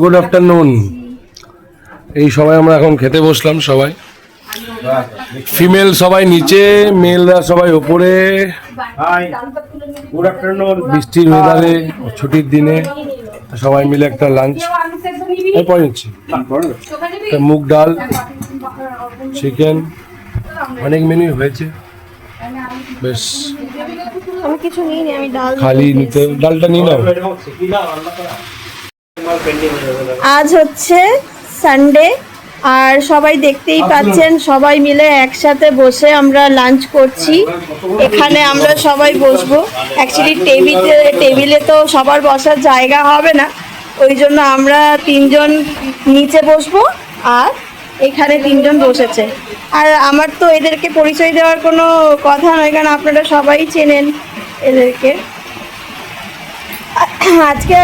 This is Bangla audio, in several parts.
গুড আফটারনুন এই সবাই আমরা এখন খেতে বসলাম সবাই। ফিমেল সবাই নিচে মেলরা সবাই ওপরে। গুড আফটারনুন বৃষ্টির ওয়েদারে ছুটির দিনে সবাই মিলে একটা লাঞ্চ নিচ্ছি। মুগ ডাল চিকেন অনেক মেনু হয়েছে। বেশ। আমি কিছু নিইনি আমি ডাল খালি নিতে ডালটা নিয়ে নাও। আজ হচ্ছে সানডে আর সবাই দেখতেই পাচ্ছেন সবাই মিলে একসাথে বসে আমরা লাঞ্চ করছি। এখানে আমরা সবাই বসবো। অ্যাকচুয়ালি টেবিলে টেবিলে তো সবার বসার জায়গা হবে না। ওই জন্য আমরা তিনজন নিচে বসবো আর এখানে তিনজন বসেছে। আর আমার তো এদেরকে পরিচয় দেওয়ার কোনো কথা নয় কারণ আপনারা সবাই চেনেন এদেরকে। আজকে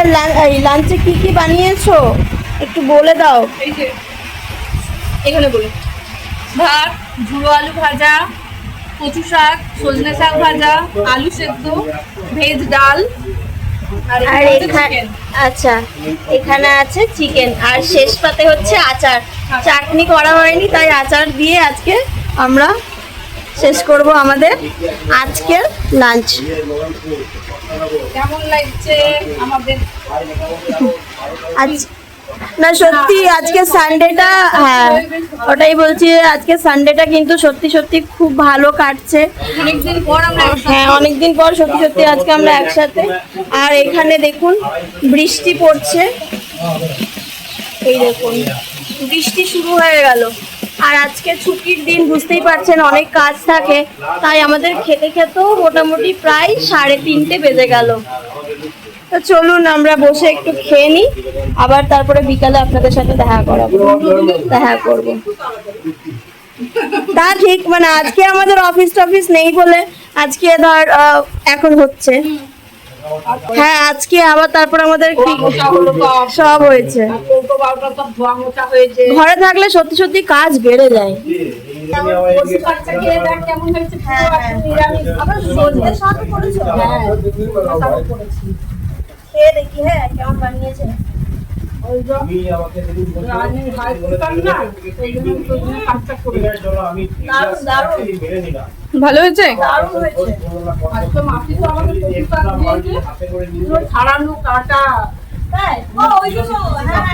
এই লাঞ্চে কি কি বানিয়েছো? একটু বলে দাও। এই যে এখানে বলি ভাত ঝুড়ো আলু ভাজা কচু শাক সজনে শাক ভাজা আলু সেদ্ধ ভেজ ডাল আর এখানে। আচ্ছা এখানে আছে চিকেন আর শেষ পাতে হচ্ছে আচার। চাটনি করা হয়নি তাই আচার দিয়ে আজকে আমরা শেষ করব আমাদের আজকের লাঞ্চ। কেমন লাগছে আমাদের? আজ না সত্যি আজকে সানডেটা হ্যাঁ ওটাই বলছি আজকে সানডেটা কিন্তু সত্যি সত্যি খুব ভালো কাটছে। অনেকদিন পর আমরা হ্যাঁ অনেকদিন পর সত্যি সত্যি আজকে আমরা একসাথে। আর এখানে দেখুন বৃষ্টি পড়ছে। এই দেখুন বৃষ্টি শুরু হয়ে গেল। আর আজকে ছুটির দিন বুঝতেই পারছেন, অনেক কাজ থাকে, তাই আমাদের খেতে খেতেও মোটামুটি প্রায় সাড়ে তিনটে বেজে গেল। তো চলুন, আমরা বসে একটু খেয়ে নিই, আবার তারপরে বিকালে আপনাদের সাথে দেখা করাবো। দেখা করব। তা ঠিক মানে আজকে আমাদের অফিস টফিস নেই বলে আজকে ধর এখন হচ্ছে। হ্যাঁ আজকে আবার তারপর আমাদের সব। হয়েছে ঘরে থাকলে সত্যি সত্যি কাজ বেড়ে যায়? হ্যাঁ। খেয়ে দেখি হ্যাঁ কেমন বানিয়েছে ভালো হয়েছে? ছাড়ানো কাটা। হ্যাঁ হ্যাঁ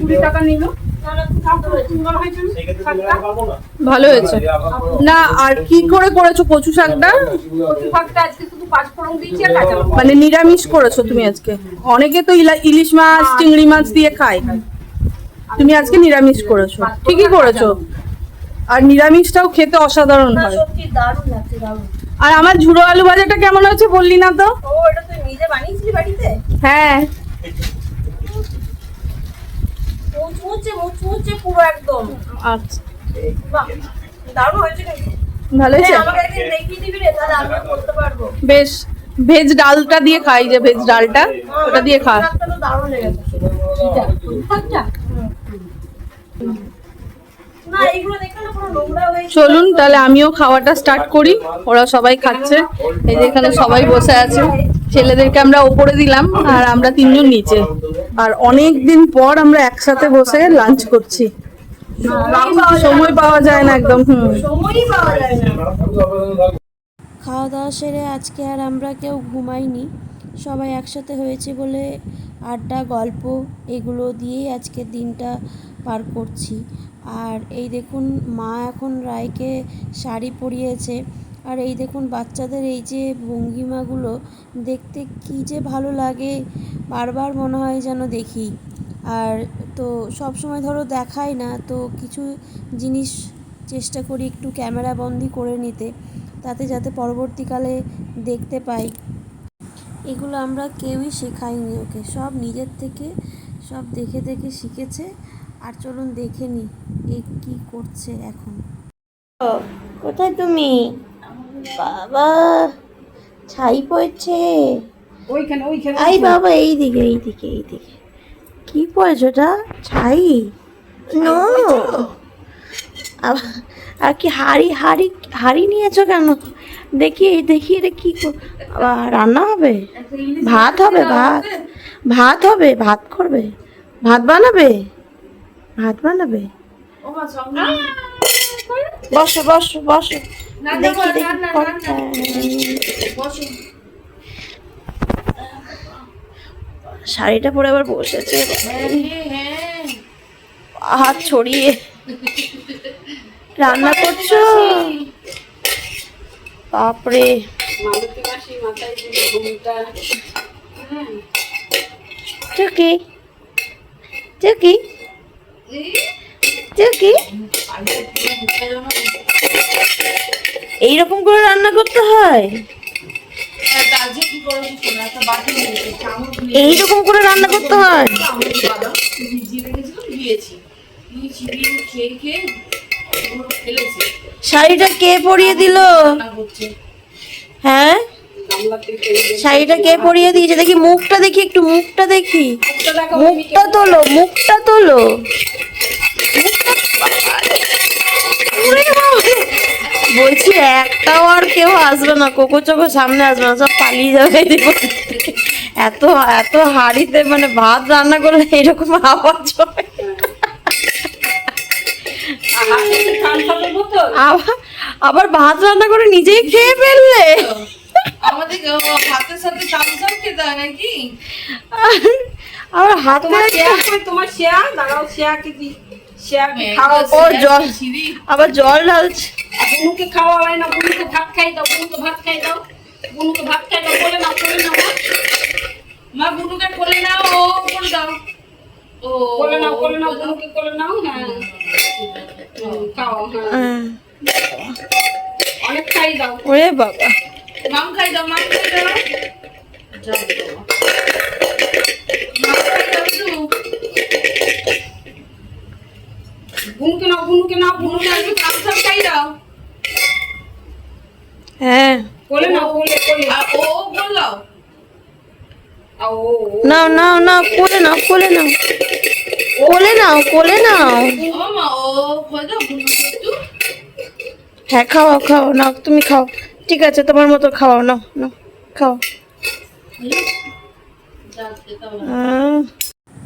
কুড়ি টাকা নিল? ভালো হয়েছে। না আর কি করে করেছ কচু শাকটা? কচু শাকটা আজকে শুধু দিয়েছি আর কাঁচা লঙ্কা। মানে নিরামিষ করেছ তুমি আজকে। অনেকে তো ইলিশ মাছ চিংড়ি মাছ দিয়ে খায়। তুমি আজকে নিরামিষ করেছ। ঠিকই করেছ। আর নিরামিষটাও খেতে অসাধারণ হয়। সত্যি দারুণ লাগছে দারুণ। আর আমার ঝুড়ো আলু ভাজাটা কেমন হয়েছে বললি না তো? ও এটা তুই নিজে বানিয়েছিলি বাড়িতে? হ্যাঁ। মুচমুচে মুচমুচে পুরো একদম। আচ্ছা। দারুণ হয়েছে কিন্তু। ভালো হয়েছে? হ্যাঁ, আমাকে একদিন দেখিয়ে দিবি রে তাহলে আমিও করতে পারব। বেশ ভেজ ডালটা দিয়ে খাই যে ভেজ ডালটা ওটা দিয়ে খা। হয়ে চলুন তাহলে আমিও খাওয়াটা স্টার্ট করি। ওরা সবাই খাচ্ছে। এই যে এখানে সবাই বসে আছে। ছেলেদেরকে আমরা ওপরে দিলাম আর আমরা তিনজন নিচে। আর অনেক দিন পর আমরা একসাথে বসে লাঞ্চ করছি। সময় পাওয়া যায় না একদম হুম। সময়ই পাওয়া যায় না। খাওয়া দাওয়া সেরে আজকে আর আমরা কেউ ঘুমাইনি। সবাই একসাথে হয়েছে বলে আড্ডা গল্প এগুলো দিয়েই আজকের দিনটা পার করছি। আর এই দেখুন মা এখন রায়কে শাড়ি পরিয়েছে। আর এই দেখুন বাচ্চাদের এই যে ভঙ্গিমাগুলো দেখতে কী যে ভালো লাগে বারবার মনে হয় যেন দেখি। আর তো সব সময় ধরো দেখাই না তো কিছু জিনিস চেষ্টা করি একটু ক্যামেরা বন্দি করে নিতে তাতে যাতে পরবর্তীকালে দেখতে পাই। এগুলো আমরা কেউই শেখাইনি ওকে সব নিজের থেকে সব দেখে দেখে শিখেছে আর চলুন দেখে নি এ কী করছে এখন। কোথায় তুমি? বাবা ছাই পড়ছে। ওইখানে ওইখানে আই বাবা এইদিকে এইদিকে এইদিকে। কি পড়েছে ওটা ছাই? নো আর কি হাড়ি হাড়ি হাড়ি নিয়েছো কেন? দেখি এই দেখি এটা কি রান্না হবে? ভাত হবে ভাত। ভাত হবে ভাত করবে। ভাত বানাবে? ভাত বানাবে? বসো বসো বসো। দেখি দেখি শাড়িটা পরে আবার বসেছে হাত ছড়িয়ে। রান্না করছ? বাপরে। চুকি চুকি চুকি এইরকম করে রান্না করতে হয়? এইরকম করে রান্না করতে হয়? শাড়িটা কে পরিয়ে দিল? হ্যাঁ? শাড়িটা কে পরিয়ে দিয়েছে? দেখি মুখটা দেখি একটু মুখটা দেখি। মুখটা তোলো মুখটা তোলো। বাবারে। বলছি একটাও আর কেউ আসবে না। কোকো চোখো সামনে আসবে না সব পালিয়ে যাবে। এত এত হাড়িতে মানে ভাত রান্না করলে এরকম আওয়াজ হয়। আবার আবার ভাত রান্না করে নিজেই খেয়ে ফেললে। আমাদের ভাতের সাথে চামচাম খেতে হয় নাকি আবার হাতে তোমার শেয়া দাঁড়াও শেয়াকে দি শেয়াকে খাওয়া জল আবার জল ঢালছে। বুনুকে খাওয়া হয় না বুনুকে ভাত খাই দাও বুনুকে ভাত খাই দাও। বুনুকে ভাত খাই দাও বলে না বলে না মা। মা বুনুকে কোলে নাও ও করে দাও। ও বলে নাও বলে নাও বুনুকে করে নাও হ্যাঁ। খাও হ্যাঁ। হ্যাঁ। অনেক খাই দাও। ওরে বাবা। মাম খাই দাও মাম খাই দাও। বুনুকে নাও বুনুকে নাও বুনুকে একটু চামচাম খাই দাও। হ্যাঁ। বলে ও ও। নাও নাও নাও কোলে নাও কোলে নাও। কোলে নাও কোলে নাও। হ্যাঁ খাওয়াও খাও নাও তুমি খাও। ঠিক আছে তোমার মতো খাওয়াও নাও নাও খাও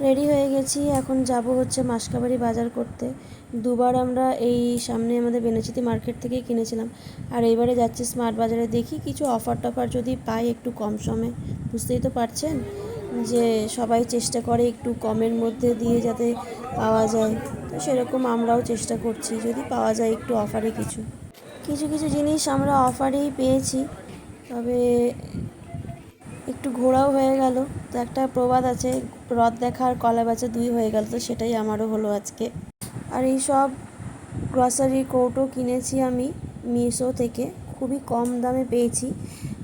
রেডি হয়ে গেছি। এখন যাব হচ্ছে মাসকাবাড়ি বাজার করতে। দুবার আমরা এই সামনে আমাদের বেনাচিতি মার্কেট থেকেই কিনেছিলাম। আর এইবারে যাচ্ছি স্মার্ট বাজারে। দেখি কিছু অফার টফার যদি পাই একটু কম সমে বুঝতেই তো পারছেন যে সবাই চেষ্টা করে একটু কমের মধ্যে দিয়ে যাতে পাওয়া যায়। তো সেরকম আমরাও চেষ্টা করছি, যদি পাওয়া যায় একটু অফারে কিছু। কিছু কিছু জিনিস আমরা অফারেই পেয়েছি। তবে একটু ঘোরাও হয়ে গেল। তো একটা প্রবাদ আছে, রথ দেখা আর কলা বেচা দুই হয়ে গেল, তো সেটাই আমারও হলো আজকে। আর এই সব গ্রসারি কৌটো কিনেছি আমি মিশো থেকে, খুবই কম দামে পেয়েছি।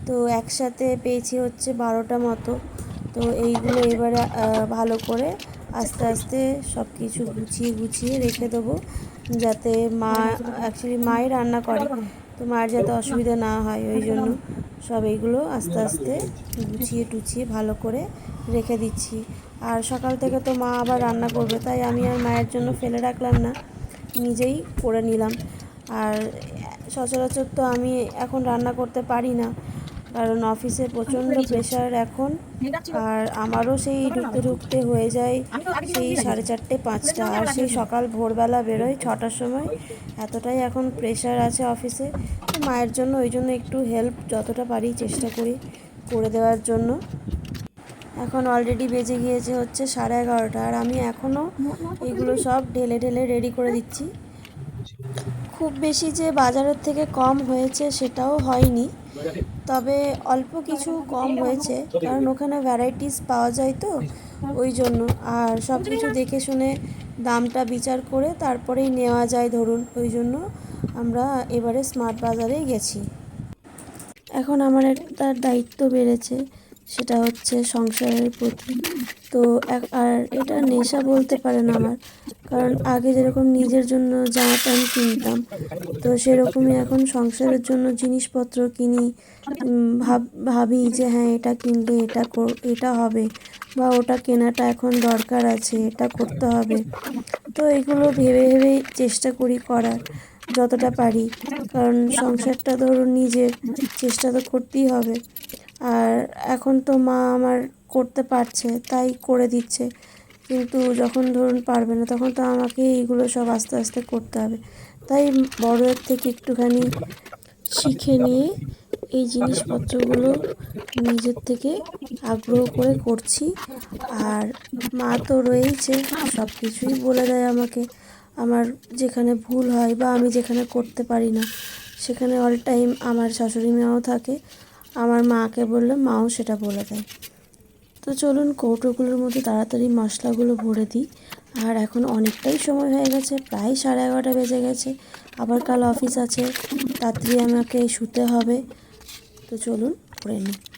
তো একসাথে পেয়েছি হচ্ছে বারোটা মতো। তো এইগুলো এবারে ভালো করে আস্তে আস্তে সব কিছু গুছিয়ে গুছিয়ে রেখে দেবো। যাতে মা অ্যাকচুয়ালি মাই রান্না করে। তো মায়ের যাতে অসুবিধা না হয়, ওই জন্য সব এইগুলো আস্তে আস্তে গুছিয়ে টুছিয়ে ভালো করে রেখে দিচ্ছি। আর সকাল থেকে তো মা আবার রান্না করবে, তাই আমি আর মায়ের জন্য ফেলে রাখলাম না, নিজেই করে নিলাম। আর সচরাচর তো আমি এখন রান্না করতে পারি না। কারণ অফিসে প্রচণ্ড প্রেশার এখন। আর আমারও সেই ঢুকতে ঢুকতে হয়ে যায় সেই সাড়ে চারটে পাঁচটা। আর সেই সকাল ভোরবেলা বেরোয় ছটার সময়। এতটাই এখন প্রেশার আছে অফিসে। তো মায়ের জন্য ওই জন্য একটু হেল্প যতটা পারি চেষ্টা করি করে দেওয়ার জন্য। এখন অলরেডি বেজে গিয়েছে হচ্ছে সাড়ে এগারোটা। আর আমি এখনও এগুলো সব ঢেলে ঢেলে রেডি করে দিচ্ছি। খুব বেশি যে বাজারের থেকে কম হয়েছে সেটাও হয়নি। তবে অল্প কিছু কম হয়েছে, কারণ ওখানে ভ্যারাইটিস পাওয়া যায় তো, ওই জন্য। আর সব কিছু দেখে শুনে দামটা বিচার করে তারপরেই নেওয়া যায় ধরুন, ওই জন্য আমরা এবারে স্মার্ট বাজারে গেছি। এখন আমার একটা দায়িত্ব বেড়েছে সেটা হচ্ছে সংসারের প্রতি। তো আর এটা নেশা বলতে পারেন আমার। কারণ আগে যেরকম নিজের জন্য জামা প্যান্ট কিনতাম, তো সেরকমই এখন সংসারের জন্য জিনিসপত্র কিনি ভাব, ভাবি যে হ্যাঁ এটা কিনলে এটা এটা হবে বা ওটা কেনাটা এখন দরকার আছে, এটা করতে হবে। তো এগুলো ভেবে ভেবেই চেষ্টা করি করার, যতটা পারি। কারণ সংসারটা ধরুন নিজের, চেষ্টা তো করতেই হবে। আর এখন তো মা আমার করতে পারছে, তাই করে দিচ্ছে। কিন্তু যখন ধরুন পারবে না, তখন তো আমাকে এইগুলো সব আস্তে আস্তে করতে হবে। তাই বড়দের থেকে একটুখানি শিখে নিয়ে এই জিনিসপত্রগুলো নিজের থেকে আগ্রহ করে করছি। আর মা তো রয়েইছে, সব কিছুই বলে দেয় আমাকে। আমার যেখানে ভুল হয় বা আমি যেখানে করতে পারি না, সেখানে অল টাইম আমার শাশুড়ি মাও থাকে। আমার মাকে বললে, মাও সেটা বলে দেয়। তো চলুন কৌটোগুলোর মধ্যে তাড়াতাড়ি মশলাগুলো ভরে দিই। আর এখন অনেকটাই সময় হয়ে গেছে, প্রায় সাড়ে এগারোটা বেজে গেছে। আবার কাল অফিস আছে, রাত্রি আমাকে শুতে হবে। তো চলুন করে নিই।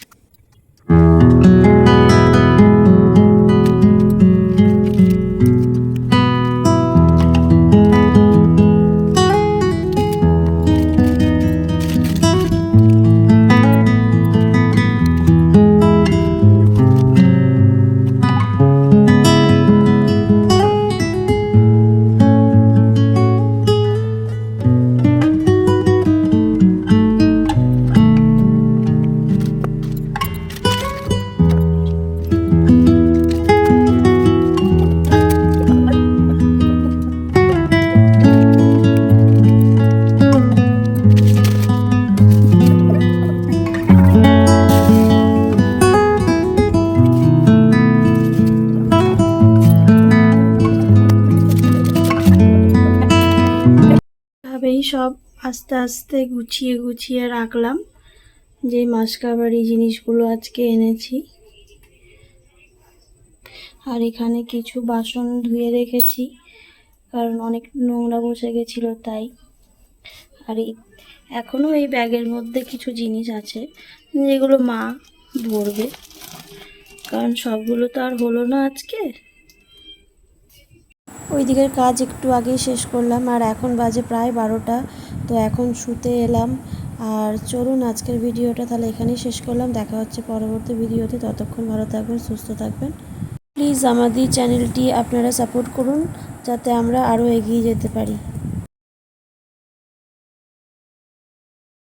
ভাবেই সব আস্তে আস্তে গুছিয়ে গুছিয়ে রাখলাম। যে মাসকাবারি জিনিসগুলো আজকে এনেছি। আর এখানে কিছু বাসন ধুয়ে রেখেছি, কারণ অনেক নোংরা বসে গেছিল তাই। আর এই এখনও এই ব্যাগের মধ্যে কিছু জিনিস আছে, যেগুলো মা ভরবে। কারণ সবগুলো তো আর হলো না আজকে ওই দিকের কাজ একটু আগেই শেষ করলাম, আর এখন বাজে প্রায় বারোটা, তো এখন শুতে এলাম। আর চলুন আজকের ভিডিওটা তাহলে এখানেই শেষ করলাম। দেখা হচ্ছে পরবর্তী ভিডিওতে। ততক্ষণ ভালো থাকবেন, সুস্থ থাকবেন। প্লিজ আমাদের চ্যানেলটি আপনারা সাপোর্ট করুন, যাতে আমরা আরও এগিয়ে যেতে পারি।